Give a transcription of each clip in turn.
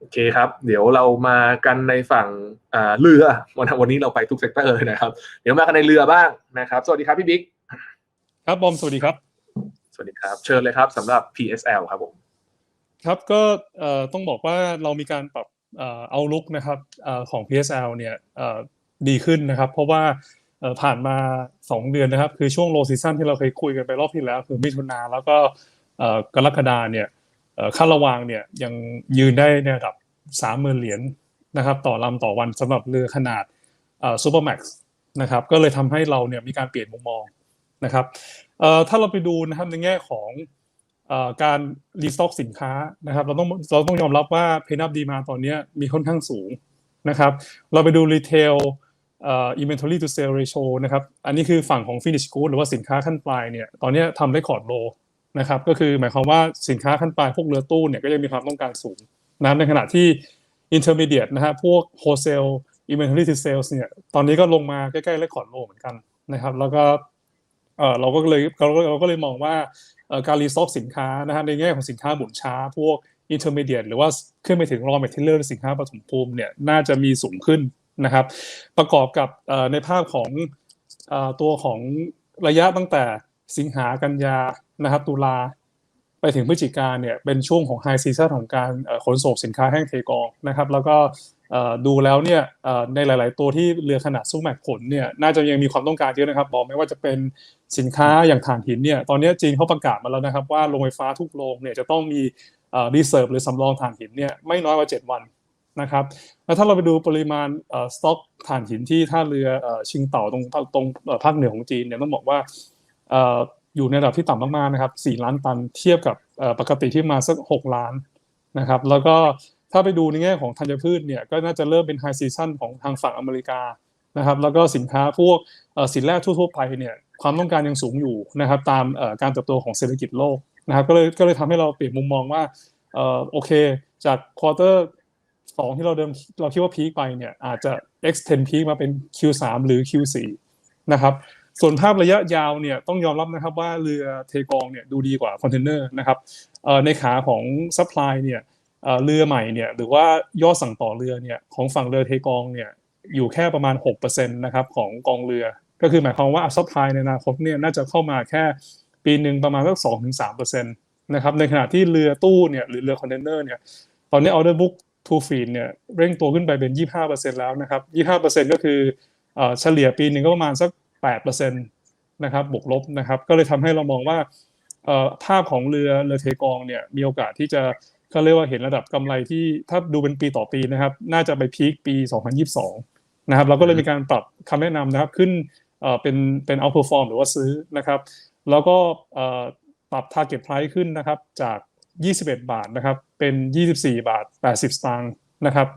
โอเคครับ เดี๋ยวเรามากันในฝั่งอ่าเรือวันวันนี้เราไปทุกเซกเตอร์เลยนะครับ เดี๋ยวมากันในเรือบ้างนะครับ สวัสดีครับพี่บิ๊กครับบอมสวัสดีครับ สวัสดีครับ เชิญเลยครับสำหรับ PSL ครับผมครับก็เอ่อต้องบอกว่าเรามีการปรับเอ่อเอาลุกนะครับเอ่อของ PSL เนี่ยเอ่อดีขึ้นนะครับ เพราะว่าเอ่อผ่านมา 2 เดือนนะครับ คือช่วงโลซีซั o นที่เราเคยคุยกันไปรอบที่แล้ว คือมิถุนาแล้วก็เอ่อกรกฎาเนี่ยเอ่อ ค่าระวางเนี่ยยังยืนได้ในระดับ 30,000 เหรียญนะครับต่อลำต่อวันสำหรับเรือขนาดซูเปอร์แม็กซ์นะครับก็เลยทำให้เราเนี่ยมีการเปลี่ยนมุมมองนะครับถ้าเราไปดูนะครับในแง่ของอการรีสต็อกสินค้านะครับเราต้องเราต้องยอมรับว่าเพนับดีมาตอนนี้มีค่อนข้างสูงนะครับเราไปดูรีเทลอ่อ inventory to sale ratio นะครับอันนี้คือฝั่งของ finish good หรือว่าสินค้าขั้นปลายเนี่ยตอนนี้ทำได้คอร์ดโล นะครับ ก็คือหมายความว่าสินค้าขั้นปลายพวกเรือตู้เนี่ยก็ยังมีความต้องการสูงนะในขณะที่ intermediate นะฮะพวก wholesale inventory to sales เนี่ยตอนนี้ก็ลงมาใกล้ๆเลคคอร์ดโลเหมือนกันนะครับ แล้วก็เออเราก็เลยเราก็เราก็เลยมองว่าการรีสต็อกสินค้านะฮะในแง่ของสินค้าหมุนช้า พวก intermediate หรือว่าขึ้นไปถึง raw material สินค้าปฐมภูมิเนี่ยน่าจะมีสูงขึ้นนะครับ ประกอบกับในภาพของอตัวของระยะตั้งแต่ สิงหากันยานะครับตุลาไปถึงพฤศจิกาเนี่ยเป็นช่วงของ high season ของการขนส่งสินค้าแห้งเทกองนะครับ แล้วก็ดูแล้วเนี่ยในหลาย ๆ ตัวที่เรือขนาดสู้แม็กขนเนี่ยน่าจะยังมีความต้องการเยอะนะครับ บอกไม่ว่าจะเป็นสินค้าอย่างถ่านหินเนี่ยตอนนี้จีนเขาประกาศมาแล้วนะครับ ว่าโรงไฟฟ้าทุกโรงเนี่ยจะต้องมีรีเซิร์ฟหรือสำรองถ่านหินเนี่ยไม่น้อยกว่า 7 วันนะครับแล้วถ้าเราไปดูปริมาณสต็อกถ่านหินที่ท่าเรือชิงเต่าตรงตรงภาคเหนือของจีนเนี่ยต้องบอกว่า อยู่ในระดับที่ต่ำมากๆนะครับ4ล้านตันเทียบกับปกติที่มาสัก 6 ล้านนะครับแล้วก็ถ้าไปดูในแง่ของธัญพืชเนี่ยก็น่าจะเริ่มเป็นไฮซีซันของทางฝั่งอเมริกานะครับแล้วก็สินค้าพวกสินแร่ทั่วๆไปเนี่ยความต้องการยังสูงอยู่นะครับตามการเติบโตของเศรษฐกิจโลกนะครับก็เลยก็เลยทำให้เราเปลี่ยนมุมมองว่าออโอเคจากควอเตอร์สองที่เราเดิมเราคิดว่าพีคไปเนี่ยอาจจะ extend peak มาเป็น Q3 หรือ Q4 นะครับ ส่วนภาพระยะยาวเนี่ยต้องยอมรับนะครับว่าเรือเทกองเนี่ยดูดีกว่าคอนเทนเนอร์นะครับในขาของซัพพลายเนี่ยเรือใหม่เนี่ยหรือว่ายอดสั่งต่อเรือเนี่ยของฝั่งเรือเทกองเนี่ยอยู่แค่ประมาณ6%นะครับของกองเรือ ก็คือหมายความว่าซัพพลายในอนาคตเนี่ยน่าจะเข้ามาแค่ปีหนึ่งประมาณสัก2-3%นต์นะครับในขณะที่เรือตู้เนี่ยหรือเรือคอนเทนเนอร์เนี่ยตอนนี้ออเดอร์บุ๊กทูฟีนเนี่ยเร่งตัวขึ้นไปเป็น25%แล้วนะครับ25%ก็คือเอ่อเฉลี่ยปีหนึ่งก็ประมาณสัก 8%นะครับบวกลบนะครับ ก็เลยทำให้เรามองว่าภาพของเรือเรือเทกองเนี่ยมีโอกาสที่จะเขาเรียกว่าเห็นระดับกำไรที่ถ้าดูเป็นปีต่อปีนะครับ น่าจะไปพีคปี 2022 นะครับ เราก็เลยมีการปรับคำแนะนำนะครับขึ้นเอ่อเป็นเป็น outperform หรือว่าซื้อนะครับ แล้วก็ปรับ target price ขึ้นนะครับจาก 21 บาทนะครับเป็น 24 บาท 80 สตางค์นะครับ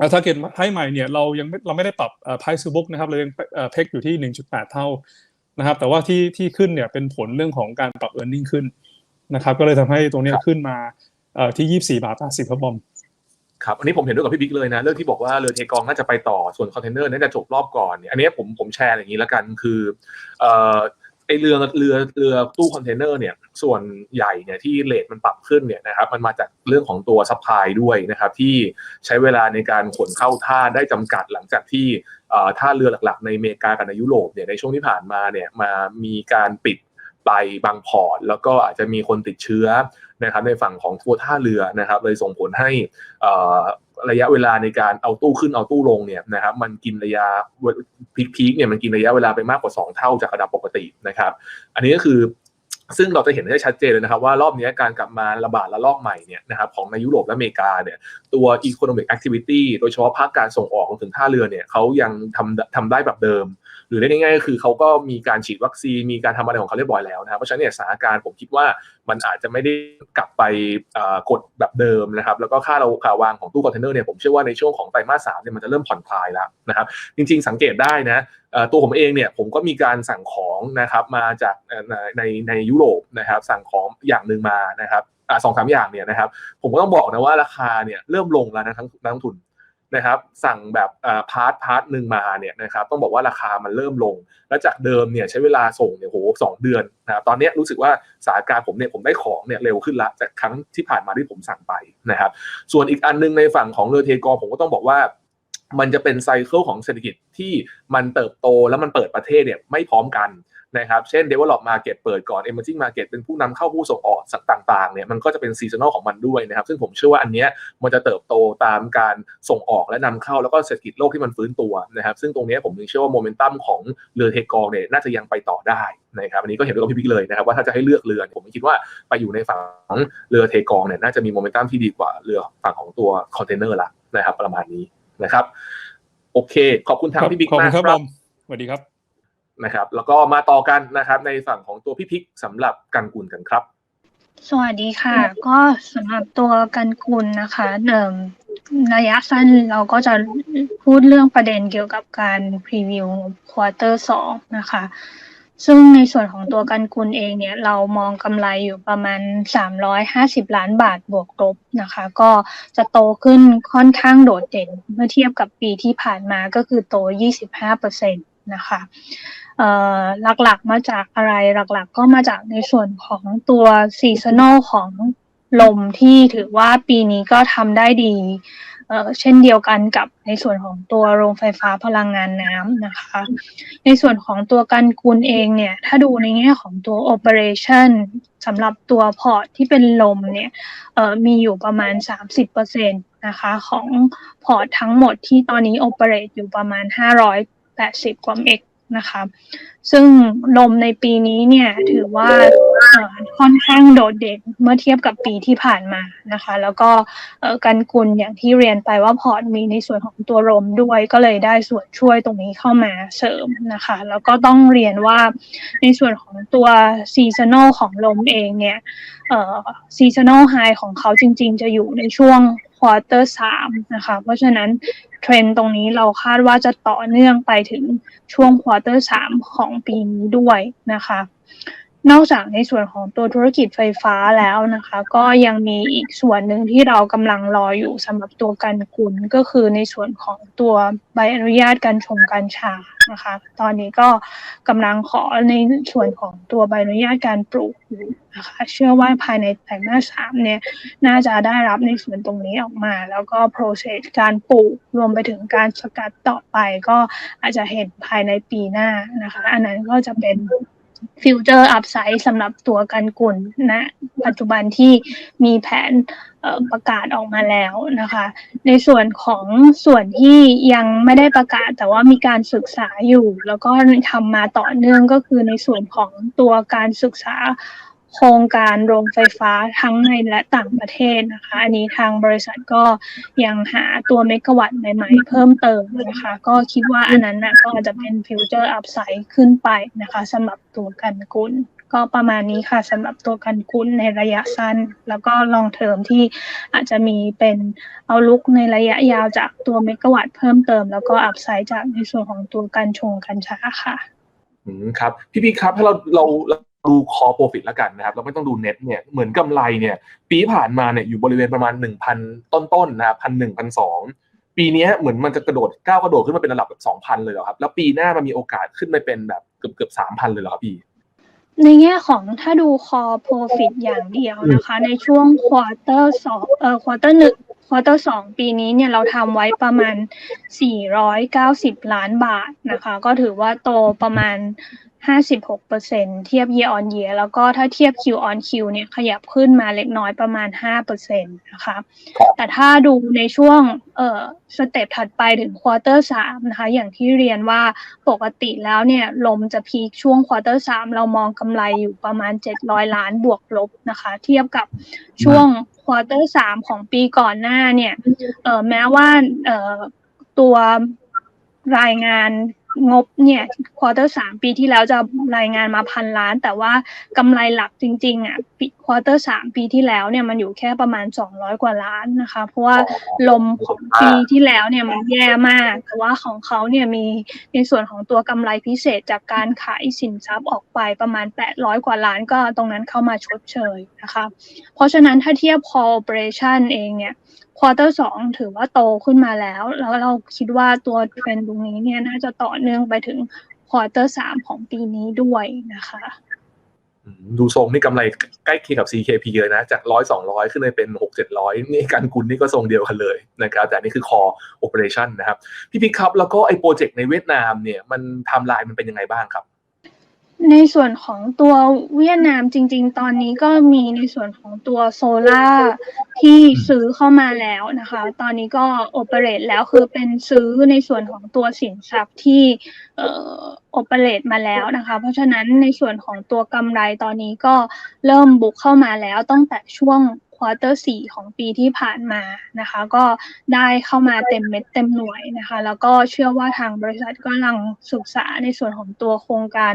เอ่อ target ให้ใหม่เนี่ยเรายังไม่เราไม่ได้ปรับเอ่อ price to book นะครับเรายังเอ่อเพกอยู่ที่ 1.8 เท่านะครับ แต่ว่าที่ที่ขึ้นเนี่ยเป็นผลเรื่องของการปรับ earning ขึ้นนะครับ ก็เลยทำให้ตรงเนี้ยขึ้นมาเอ่อที่ 24 บาท80ครับบอมครับอันนี้ผมเห็นด้วยกับพี่บิ๊กเลยนะเรื่องที่บอกว่าเรือเทกองน่าจะไปต่อส่วนคอนเทนเนอร์น่าจะจบรอบก่อนเนี่ยอันนี้ผมผมแชร์อย่างนี้แล้วกันคือเอ่อ ไอเรือเรือเรือตู้คอนเทนเนอร์เนี่ยส่วนใหญ่เนี่ยที่เลทมันปรับขึ้นเนี่ยนะครับมันมาจากเรื่องของตัวซัพพลายด้วยนะครับที่ใช้เวลาในการขนเข้าท่าได้จำกัดหลังจากที่ท่าเรือหลักๆ ในอเมริกากับในยุโรปเนี่ยในช่วงที่ผ่านมาเนี่ยมามีการปิดไปบางพอร์ตแล้วก็อาจจะมีคนติดเชื้อนะครับในฝั่งของตัวท่าเรือนะครับเลยส่งผลให้อ่อ ระยะเวลาในการเอาตู้ขึ้นเอาตู้ลงเนี่ยนะครับมันกินระยะพีคพีคเนี่ยมันกินระยะเวลาไปมากกว่า 2 เท่าจากระดับปกตินะครับ อันนี้ก็คือซึ่งเราจะเห็นได้ชัดเจนเลยนะครับว่ารอบนี้การกลับมาระบาดระลอกใหม่เนี่ยนะครับของในยุโรปและอเมริกาเนี่ยตัว economic activity โดยเฉพาะภาคการส่งออกรวมถึงท่าเรือเนี่ยเขายังทำทำได้แบบเดิม หรือเรียกง่ายๆก็คือเขาก็มีการฉีดวัคซีนมีการทำอะไรของเขาเรียบร้อยแล้วนะครับเพราะฉะนั้นเนี่ยสถานการณ์ผมคิดว่ามันอาจจะไม่ได้กลับไปกดแบบเดิมนะครับแล้วก็ค่าเราข่าววางของตู้คอนเทนเนอร์เนี่ยผมเชื่อว่าในช่วงของไตรมาสสามเนี่ยมันจะเริ่มผ่อนคลายแล้วนะครับจริง ๆ สังเกตได้นะตัวผมเองเนี่ยผมก็มีการสั่งของนะครับมาจากในในยุโรปนะครับสั่งของอย่างหนึ่งมานะครับสองสามอย่างเนี่ยนะครับผมก็ต้องบอกนะว่าราคาเนี่ยเริ่มลงแล้วนะทั้งนักลงทุน นะครับสั่งแบบพาร์ทพาร์ทหนึ่งมาเนี่ยนะครับต้องบอกว่าราคามันเริ่มลง แล้วจากเดิมเนี่ยใช้เวลาส่งเนี่ยโหสองเดือนนะครับตอนนี้รู้สึกว่าสาการผมเนี่ยผมได้ของเนี่ยเร็วขึ้นละจากครั้งที่ผ่านมาที่ผมสั่งไปนะครับส่วนอีกอันนึงในฝั่งของเรือเทกอผมก็ต้องบอกว่ามันจะเป็นไซเคิลของเศรษฐกิจที่มันเติบโตแล้วมันเปิดประเทศเนี่ยไม่พร้อมกัน นะครับเช่น develop market เปิดก่อน emerging market เป็นผู้นำเข้าผู้ส่งออกสักต่างๆเนี่ยมันก็จะเป็นซีซันอลของมันด้วยนะครับซึ่งผมเชื่อว่าอันเนี้ยมันจะเติบโตตามการส่งออกและนำเข้าแล้วก็เศรษฐกิจโลกที่มันฟื้นตัวนะครับซึ่งตรงนี้ผมยังเชื่อว่าโมเมนตัมของเรือเทกองเนี่ยน่าจะยังไปต่อได้นะครับอันนี้ก็เห็นด้วยกับพี่บิ๊กเลยนะครับว่าถ้าจะให้เลือกเรือผมคิดว่าไปอยู่ในฝั่งของเรือเทกองเนี่ยน่าจะมีโมเมนตัมที่ดีกว่าเรือฝั่งของตัวคอนเทนเนอร์ละนะครับประมาณนี้นะครับโอเค ขอบคุณทางพี่บิ๊กมากครับสวัสดีครับ นะครับ แล้วก็มาต่อกันนะครับ ในฝั่งของตัวพี่พิกสำหรับกันกุลกันครับ สวัสดีค่ะ ก็สำหรับตัวกันกุลนะคะเดิมระยะสั้นเราก็จะพูดเรื่องประเด็นเกี่ยวกับการพรีวิวควอเตอร์สองนะคะ ซึ่งในส่วนของตัวกันกุลเองเนี่ย เรามองกำไรอยู่ประมาณ 350 ล้านบาทบวกลบนะคะ ก็จะโตขึ้นค่อนข้างโดดเด่นเมื่อเทียบกับปีที่ผ่านมาก็คือโต 25% นะคะหลักๆมาจากอะไรหลักๆ ก็มาจากในส่วนของตัวซีซันอลของลมที่ถือว่าปีนี้ก็ทำได้ดีเช่นเดียวกันกับในส่วนของตัวโรงไฟฟ้าพลังงานน้ำนะคะ ในส่วนของตัวกันกุลเองเนี่ย ถ้าดูในแง่ของตัว operation สำหรับตัวพอร์ตที่เป็นลมเนี่ยมีอยู่ประมาณ 30%นะคะ ของพอร์ตทั้งหมดที่ตอนนี้ operate อยู่ประมาณ 580 กว่าเมกนะคะซึ่งลมในปีนี้เนี่ยถือว่าค่อนข้างโดดเด่นเมื่อเทียบกับปีที่ผ่านมานะคะ แล้วก็กันกุลอย่างที่เรียนไปว่าพอร์ตมีในส่วนของตัวลมด้วยก็เลยได้ส่วนช่วยตรงนี้เข้ามาเสริมนะคะ แล้วก็ต้องเรียนว่าในส่วนของตัวซีซันอลของลมเองเนี่ยซีซันอลไฮของเขาจริงๆ จะอยู่ในช่วงควอเตอร์สามนะคะ เพราะฉะนั้น เทรนตรงนี้เราคาดว่าจะต่อเนื่องไปถึงช่วงควอเตอร์สามของปีนี้ด้วยนะคะ นอกจากในส่วนของตัวธุรกิจไฟฟ้าแล้วนะคะ ก็ยังมีอีกส่วนหนึ่งที่เรากำลังรออยู่สำหรับตัวกันกุลก็คือในส่วนของตัวใบอนุญาตการชมการชานะคะ ตอนนี้ก็กำลังขอในส่วนของตัวใบอนุญาตการปลูกนะคะ เชื่อว่าภายในไตรมาสสามเนี่ยน่าจะได้รับในส่วนตรงนี้ออกมา แล้วก็ process การปลูกรวมไปถึงการสกัดต่อไป ก็อาจจะเห็นภายในปีหน้านะคะ อันนั้นก็จะเป็น ฟิวเจอร์อัพไซด์สำหรับตัวกันกุลนะ ปัจจุบันที่มีแผนประกาศออกมาแล้วนะคะ ในส่วนของส่วนที่ยังไม่ได้ประกาศ แต่ว่ามีการศึกษาอยู่ แล้วก็ทำมาต่อเนื่องก็คือในส่วนของตัวการศึกษา โครงการโรงไฟฟ้าทั้งในและต่างประเทศนะคะ อันนี้ทางบริษัทก็ยังหาตัวเมกะวัตต์ใหม่ๆ เพิ่มเติมนะคะ ก็คิดว่าอันนั้นนะก็อาจจะเป็นฟิวเจอร์อัพไซด์ขึ้นไปนะคะสำหรับตัวกันกุลก็ประมาณนี้ค่ะสำหรับตัวกันกุลในระยะสั้น แล้วก็ลองเทอมที่อาจจะมีเป็นเอาลุกในระยะยาวจากตัวเมกะวัตต์เพิ่มเติม แล้วก็อัพไซด์จากในส่วนของตัวการชงกันช้าค่ะ อืมครับ พี่พี่ครับถ้าเราเรา ดูคอโปรฟิตแล้วกันนะครับเราไม่ต้องดูเน็ตเนี่ยเหมือนกำไรเนี่ยปีผ่านมาเนี่ยอยู่บริเวณประมาณ 1,000 ต้นๆนะครับพันหนึ่งพันสองปีนี้เหมือนมันจะกระโดดก้าวกระโดดขึ้นมาเป็นระดับแบบสองพันเลยเหรอครับ แล้วปีหน้ามันมีโอกาสขึ้นไปเป็นแบบเกือบเกือบสามพันเลยเหรอครับพี่ในแง่ของถ้าดูคอโปรฟิตอย่างเดียวนะคะ ในช่วงควอเตอร์สองเอ่อควอเตอร์หนึ่งควอเตอร์สองปีนี้เนี่ยเราทำไว้ประมาณ 490 ล้านบาทนะคะ ก็ถือว่าโตประมาณ 56%เทียบ year on year แล้วก็ถ้าเทียบ Q on Q เนี่ยขยับขึ้นมาเล็กน้อยประมาณ 5%นะคะแต่ถ้าดูในช่วงเอ่อสเต็ปถัดไปถึงควอเตอร์3นะคะ อย่างที่เรียนว่าปกติแล้วเนี่ยลมจะพีคช่วงควอเตอร์3เรามองกำไรอยู่ประมาณ 700 ล้านบวกลบนะคะ เทียบกับช่วงควอเตอร์3ของปีก่อนหน้าเนี่ยเอ่อแม้ว่าเอ่อตัวรายงาน งบเนี่ยควอเตอร์สามปีที่แล้วจะรายงานมาพันล้าน แต่ว่ากำไรหลักจริงๆอะควอเตอร์สามปีที่แล้วเนี่ยมันอยู่แค่ประมาณสองร้อยกว่าล้านนะคะ เพราะว่าลมของปีที่แล้วเนี่ยมันแย่มาก แต่ว่าของเขาเนี่ยมีในส่วนของตัวกำไรพิเศษจากการขายสินทรัพย์ออกไปประมาณแปดร้อยกว่าล้านก็ตรงนั้นเข้ามาชดเชยนะคะ เพราะฉะนั้นถ้าเทียบ core operation เองเนี่ย ควอเตอร์สองถือว่าโตขึ้นมาแล้ว แล้วเราคิดว่าตัวเทรนด์ตรงนี้เนี่ยน่าจะต่อเนื่องไปถึงควอเตอร์สามของปีนี้ด้วยนะคะดูทรงนี่กำไรใกล้เคียงกับ CKP เลยนะ จากร้อยสองร้อยขึ้นไปเป็นหกเจ็ดร้อยนี่การกุลนี่ก็ทรงเดียวกันเลยนะครับ แต่นนี่คือ core operation นะครับ พี่พิกครับ แล้วก็ไอ้โปรเจกต์ในเวียดนามเนี่ย มันไทม์ไลน์มันเป็นยังไงบ้างครับ ในส่วนของตัวเวียดนามจริง ๆ ตอนนี้ก็มีในส่วนของตัวโซล่าที่ซื้อเข้ามาแล้วนะคะ ตอนนี้ก็โอเปเรตแล้วคือเป็นซื้อในส่วนของตัวสินทรัพย์ที่เออโอเปเรตมาแล้วนะคะ เพราะฉะนั้นในส่วนของตัวกำไรตอนนี้ก็เริ่มบุกเข้ามาแล้วตั้งแต่ช่วง ควอเตอร์สี่ของปีที่ผ่านมานะคะ ก็ได้เข้ามาเต็มเม็ดเต็มหน่วยนะคะ แล้วก็เชื่อว่าทางบริษัทก็กำลังศึกษาในส่วนของตัวโครงการ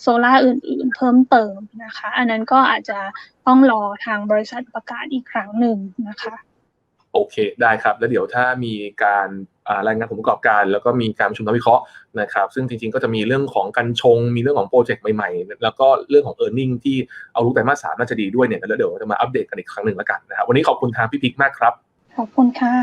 โซล่าอื่นๆ เพิ่มเติมนะคะ อันนั้นก็อาจจะต้องรอทางบริษัทประกาศอีกครั้งหนึ่งนะคะ โอเคได้ครับ แล้วเดี๋ยวถ้ามีการรายงานผลประกอบการ แล้วก็มีการประชุมนักวิเคราะห์นะครับซึ่งจริงๆก็จะมีเรื่องของการชง มีเรื่องของโปรเจกต์ใหม่ๆ แล้วก็เรื่องของ e a r n i n g ที่เอารู้แต่มาสสามน่าจะดีด้วยเนี่ยแล้วเดี๋ยวจะมาอัปเดตกันอีกครั้งหนึ่งแล้วกันนะครับวันนี้ขอบคุณทางพี่พิกมากครับ ขอบคุณค่ะ